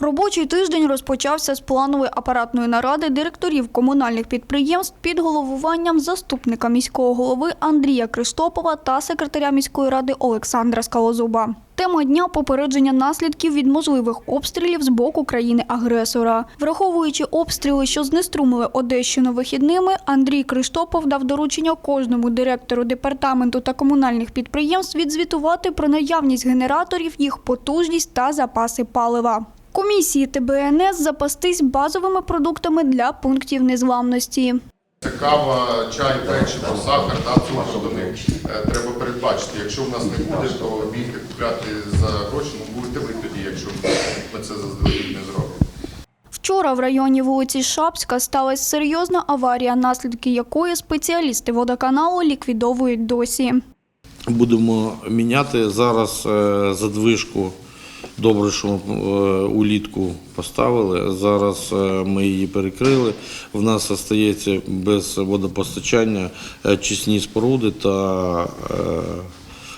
Робочий тиждень розпочався з планової апаратної наради директорів комунальних підприємств під головуванням заступника міського голови Андрія Криштопова та секретаря міської ради Олександра Скалозуба. Тема дня попередження наслідків від можливих обстрілів з боку країни-агресора. Враховуючи обстріли, що знеструмили Одещину вихідними, Андрій Криштопов дав доручення кожному директору департаменту та комунальних підприємств відзвітувати про наявність генераторів, їх потужність та запаси палива. Комісії ТБНС запастись базовими продуктами для пунктів незламності. Це кава, чай, печиво, сахар, да, цукор до них е, треба передбачити. Якщо в нас не буде, то бігти купляти за гроші, ну будете ви тоді, якщо ми це заздалегідь не зробимо. Вчора в районі вулиці Шапська сталася серйозна аварія, наслідки якої спеціалісти водоканалу ліквідовують досі. Будемо міняти зараз е, задвижку. Добре, що е, улітку поставили. Зараз е, ми її перекрили. В нас залишається без водопостачання е, чисні споруди та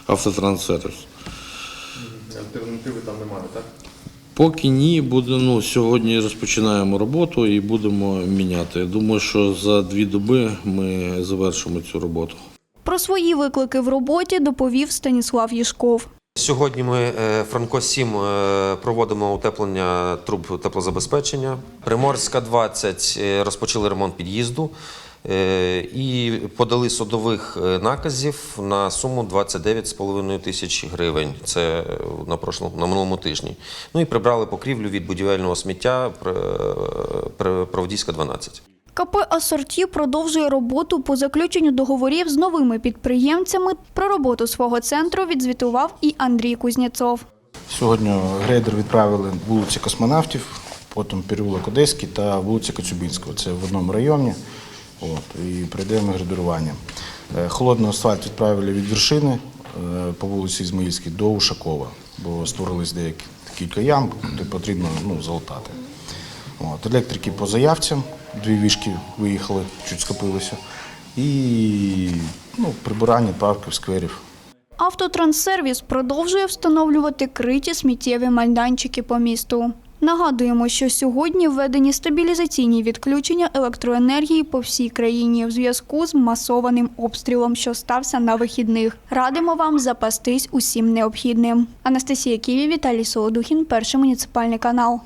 автотранссервіс. Альтернативи там немає, так? Поки ні, буде, ну, сьогодні розпочинаємо роботу і будемо міняти. Думаю, що за дві доби ми завершимо цю роботу. Про свої виклики в роботі доповів Станіслав Єшков. Сьогодні ми е, Франко 7 е, проводимо утеплення труб теплозабезпечення. Приморська 20 е, розпочали ремонт під'їзду і подали судових наказів на суму 29,5 тисяч гривень. Це на прошлому на минулому тижні. Ну і прибрали покрівлю від будівельного сміття Пр- Пр- Правдійська 12. КП «Асорті» продовжує роботу по заключенню договорів з новими підприємцями. Про роботу свого центру відзвітував і Андрій Кузнєцов. Сьогодні грейдер відправили вулиці Космонавтів, потім переулок Одеський та вулиця Коцюбинського. Це в одному районі. От, і пройдемо градирування. Е, Холодний асфальт відправили від вершини е, по вулиці Ізмаїльській до Ушакова, бо створились деякі кілька ям, де потрібно ну, залатати. От, електрики по заявцям, дві вішки виїхали, чуть скопилися. І ну, прибирання парків, скверів. Автотранссервіс продовжує встановлювати криті сміттєві майданчики по місту. Нагадуємо, що сьогодні введені стабілізаційні відключення електроенергії по всій країні в зв'язку з масованим обстрілом, що стався на вихідних. Радимо вам запастись усім необхідним. Анастасія Ківі, Віталій Солодухін, перший муніципальний канал.